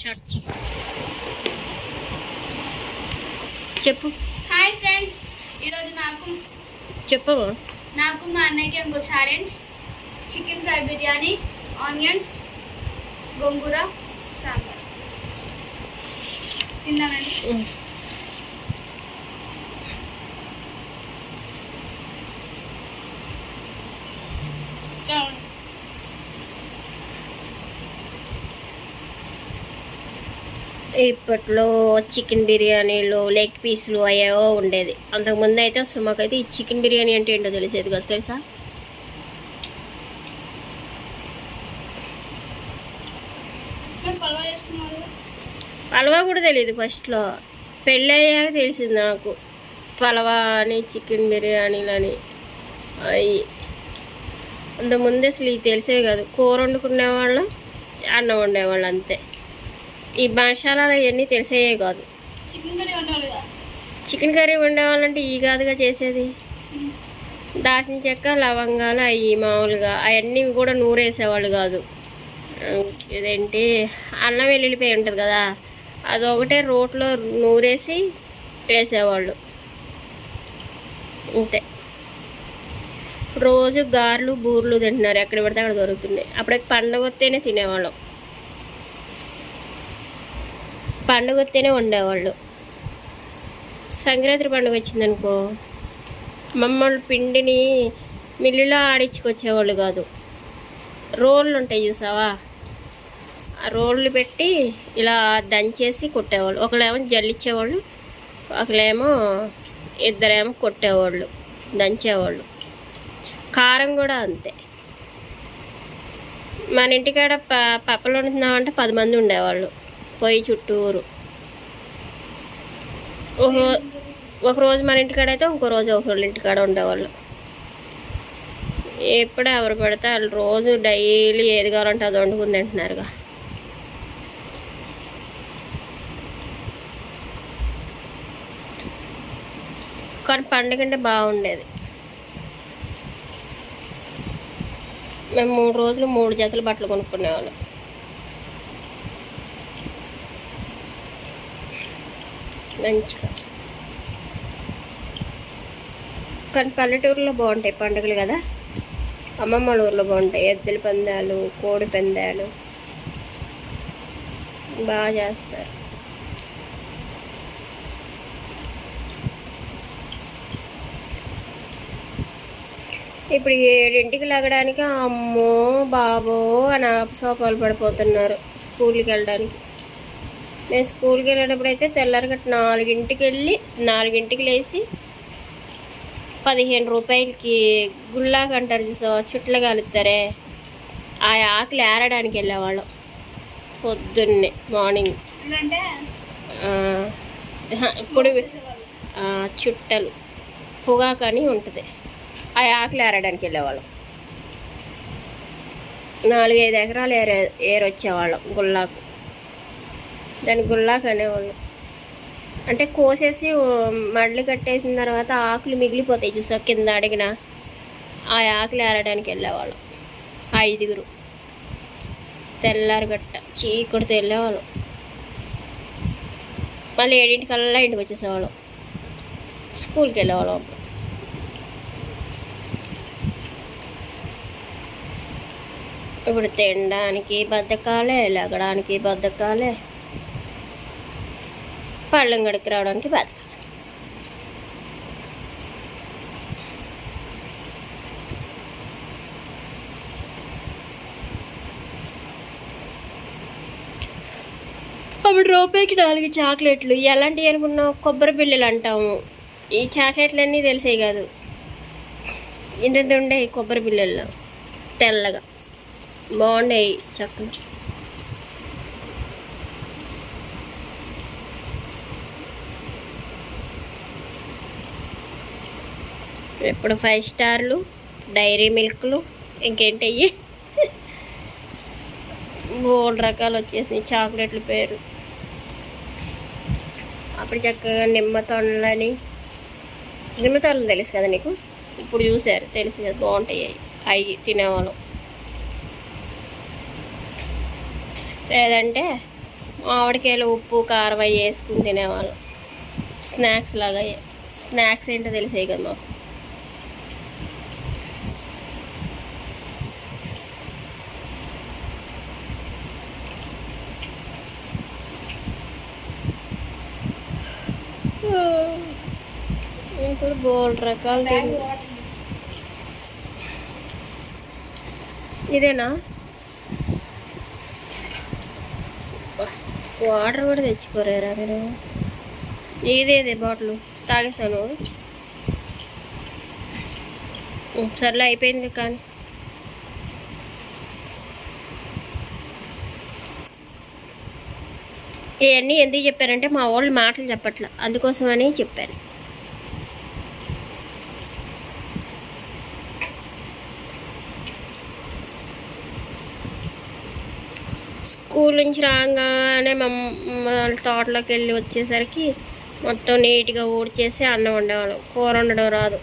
Short చెప్పు. చెప్పు hi friends ఈరోజు నాకు చెప్పు నాకు మా అన్నయ్యకి ఇంకో challenge chicken fry biryani onions gongura sambar. తిన్నానండి ఇప్పట్లో చికెన్ బిర్యానీలు లెగ్ పీసులు అయ్యేవో ఉండేది. అంతకుముందు అయితే అసలు మాకైతే ఈ చికెన్ బిర్యానీ అంటే ఏంటో తెలిసేది కదా తెలుసా? పలావ్ కూడా తెలియదు ఫస్ట్లో. పెళ్ళి అయ్యాక తెలిసింది నాకు. పలవా అని చికెన్ బిర్యానీలు అని అవి అంతకుముందు అసలు ఇవి తెలిసే కాదు. కూర వండుకునేవాళ్ళం అన్నం వండేవాళ్ళం అంతే. ఈ మసాలాలు అవన్నీ తెలిసేయే కాదు. చికెన్ కర్రీ వండేవాళ్ళంటే ఈ కాదుగా చేసేది. దాచిన చెక్క లవంగాలు అవి మామూలుగా అవన్నీ కూడా నూరేసేవాళ్ళు కాదు. ఇదేంటి? అల్లం వెల్లుల్లిపాయ ఉంటుంది కదా అదొకటే రోట్లో నూరేసి వేసేవాళ్ళు. అంతే. రోజు గారెలు బూర్లు తింటున్నారు ఎక్కడ పడితే అక్కడ దొరుకుతున్నాయి. అప్పుడే పండగ వస్తేనే తినేవాళ్ళం. పండుగ వస్తేనే వండేవాళ్ళు. సంక్రాంతి పండుగ వచ్చిందనుకో మమ్మల్ని పిండిని మిల్లులో ఆడించుకొచ్చేవాళ్ళు కాదు. రోళ్ళు ఉంటాయి చూసావా? ఆ రోళ్ళు పెట్టి ఇలా దంచేసి కొట్టేవాళ్ళు. ఒకళ్ళేమో జల్లిచ్చేవాళ్ళు ఒకళ్ళేమో ఇద్దరేమో కొట్టేవాళ్ళు దంచేవాళ్ళు. కారం కూడా అంతే. మన ఇంటికాడ ప పప్పలు వండుతున్నామంటే పది మంది ఉండేవాళ్ళు. పొయ్యి చుట్టూరు. ఒక ఒకరోజు మన ఇంటికాడ అయితే ఇంకో రోజు ఒకళ్ళ ఇంటికాడ ఉండేవాళ్ళు. ఎప్పుడే ఎవరు పెడితే వాళ్ళు రోజు డైలీ ఏది కావాలంటే అది వండుకుని తింటున్నారుగా. కానీ పండుగ అంటే బాగుండేది. మేము మూడు రోజులు మూడు జతలు బట్టలు కొనుక్కునేవాళ్ళం మంచిగా. కానీ పల్లెటూరులో బాగుంటాయి పండుగలు కదా? అమ్మమ్మ వాళ్ళ ఊర్లో బాగుంటాయి. ఎద్దుల పందాలు కోడి పందాలు. బాగా చేస్తారు. ఇప్పుడు ఏడింటికి లగడానికి అమ్మో బాబో అని ఆపసోపాలు పడిపోతున్నారు స్కూల్కి వెళ్ళడానికి. నేను స్కూల్కి వెళ్ళేటప్పుడు అయితే తెల్లారగట్ట నాలుగింటికి వెళ్ళి నాలుగింటికి లేచి పదిహేను రూపాయలకి గుళ్ళాగా అంటారు చూసా చుట్లు కాలుతారే ఆ ఆకులు ఏరడానికి వెళ్ళేవాళ్ళం. పొద్దున్నే మార్నింగ్. ఇప్పుడు చుట్టలు. పొగాకు అని ఉంటుంది. ఆ ఆకులు ఏరడానికి వెళ్ళేవాళ్ళం. నాలుగైదు ఎకరాలు ఏర ఏరొచ్చేవాళ్ళం గుల్లాకు దాని గుల్లాకు అనేవాళ్ళు అంటే కోసేసి ఓ, మళ్ళీ కట్టేసిన తర్వాత ఆకులు మిగిలిపోతాయి చూసా కింద అడిగిన. ఆ ఆకులు ఏరడానికి వెళ్ళేవాళ్ళం. ఐదుగురు. తెల్లారగట్ట చీకటితో వెళ్ళేవాళ్ళం మళ్ళీ ఏడింటికల్లా ఇంటికి వచ్చేసేవాళ్ళం. స్కూల్కి వెళ్ళేవాళ్ళం అప్పుడు. ఇప్పుడు తినడానికి బద్దకాలే లెగడానికి బద్దకాలే. పళ్ళం గడికి రావడానికి బద్ధకాలు అప్పుడు రూపాయికి నాలుగు చాక్లెట్లు ఎలాంటివి అనుకున్నావు కొబ్బరి బిళ్ళలు అంటాము. ఈ చాక్లెట్లన్నీ తెలిసే కాదు. ఇంత ఉండే కొబ్బరి బిళ్ళల్లో తెల్లగా బాగుండేవి చక్కగా. ఇప్పుడు ఫైవ్ స్టార్లు డైరీ మిల్క్లు ఇంకేంటయ్యి? మూడు రకాలు వచ్చేసినాయి చాక్లెట్ల పేరు. అప్పుడు చక్కగా నిమ్మ తొనలని నిమ్మ తొనలు తెలుసు కదా నీకు? ఇప్పుడు చూసారు తెలుసు కదా బాగుంటాయి అవి అవి తినేవాళ్ళం. లేదంటే మామిడికాయలు ఉప్పు కారం అవి వేసుకుని తినేవాళ్ళం. స్నాక్స్ లాగా స్నాక్స్ ఏంటో తెలిసాయి కదా మాకు. ఇప్పుడు గోల్డ్ రకాలు ఇదేనా? వాటర్ కూడా తెచ్చుకోరేరా మీరు? ఇదేదే బాటిల్ తాగేసాను. సర్లే అయిపోయింది కానీ. ఇవన్నీ ఎందుకు చెప్పారంటే మా వాళ్ళు మాటలు చెప్పట్లే. అందుకోసమని చెప్పాను. స్కూల్ నుంచి రాగానే మా అమ్మ వాళ్ళ తోటలోకి వెళ్ళి వచ్చేసరికి మొత్తం నీట్గా ఊడ్చేసి అన్నం వండేవాళ్ళం. కూర వండడం రాదు.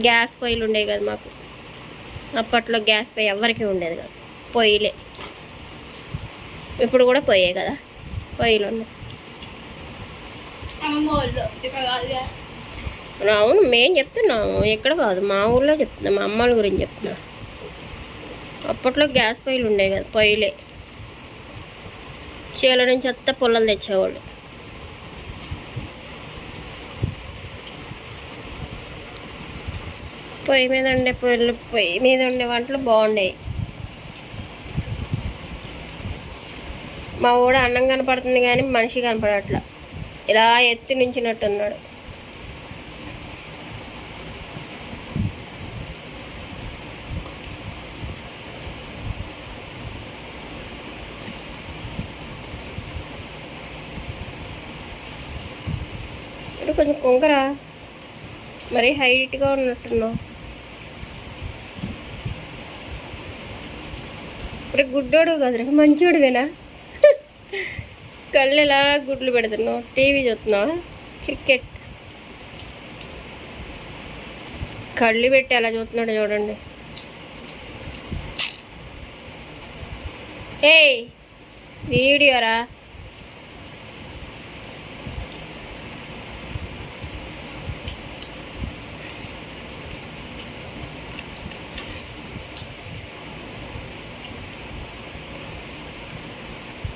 గ్యాస్ పొయ్యిలు ఉండేవి కదా మాకు. అప్పట్లో గ్యాస్ పొయ్యి ఎవరికి ఉండేది కాదు. పొయ్యిలే. ఇప్పుడు కూడా పొయ్యే కదా. పొయ్యిలు ఉన్నాయి. అవును మేము చెప్తున్నాము. ఎక్కడ కాదు. మా ఊర్లో చెప్తున్నాం. మా అమ్మాళ్ళ గురించి చెప్తున్నా. అప్పట్లో గ్యాస్ పొయ్యిలు ఉండేవి కదా. పొయ్యిలే. చీల నుంచి అంతా పుల్లలు తెచ్చేవాళ్ళు. పొయ్యి మీద ఉండే పొయ్యిలు పొయ్యి మీద ఉండే వంటలు బాగుండేవి మా ఊడ అన్నం కనపడుతుంది కానీ మనిషి కనపడట్లా. ఇలా ఎత్తి నుంచినట్టున్నాడు. చూడు కొంచెం కొంకర మరీ హైట్గా ఉన్నట్టున్నావు. ఇప్పుడు గుడ్డోడు కదరా మంచోడువేనా? కళ్ళు ఎలా గుడ్లు పెడుతున్నావు? టీవీ చూస్తున్నావా? క్రికెట్. కళ్ళు పెట్టి ఎలా చూస్తున్నాడు చూడండి. ఏయ్ వీడియోరా?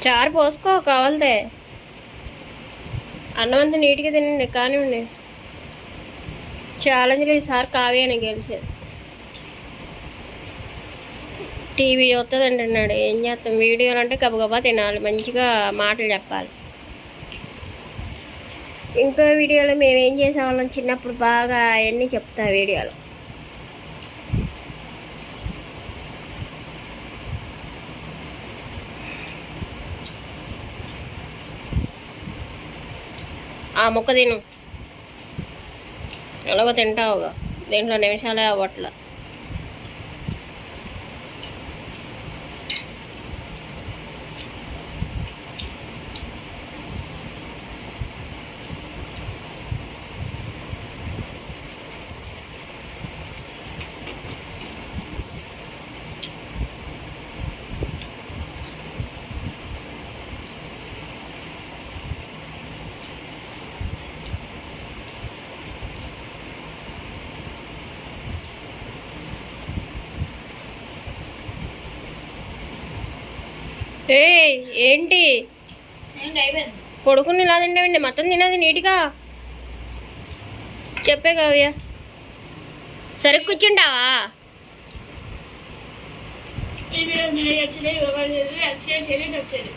చారు పోసుకో కావాలితే. అన్నం అంతా నీట్గా తినండి కానివ్వండి. ఛాలెంజ్లు ఈసారి కావ్యాన్ని గెలిచేది టీవీ చూస్తుందండి అన్నాడు. ఏం చేస్తాం? వీడియోలు అంటే గబగబా తినాలి. మంచిగా మాటలు చెప్పాలి. ఇంకో వీడియోలో మేము ఏం చేసేవాళ్ళం? చిన్నప్పుడు బాగా అవన్నీ చెప్తా వీడియోలో. ఆ మొక్క తిను. ఎలాగో తింటావుగా. దీంట్లో నిమిషాలే అవ్వట్లే ఏయ్ ఏంటి? కొడుకుని ఇలా తింటామండి మొత్తం తినది నీట్గా. చెప్పే కావ్య. సరే కూర్చుంటావా? ఈ వీడియో నేను వచ్చేది యోగా చేసి వచ్చేది. చెల్లి వచ్చేది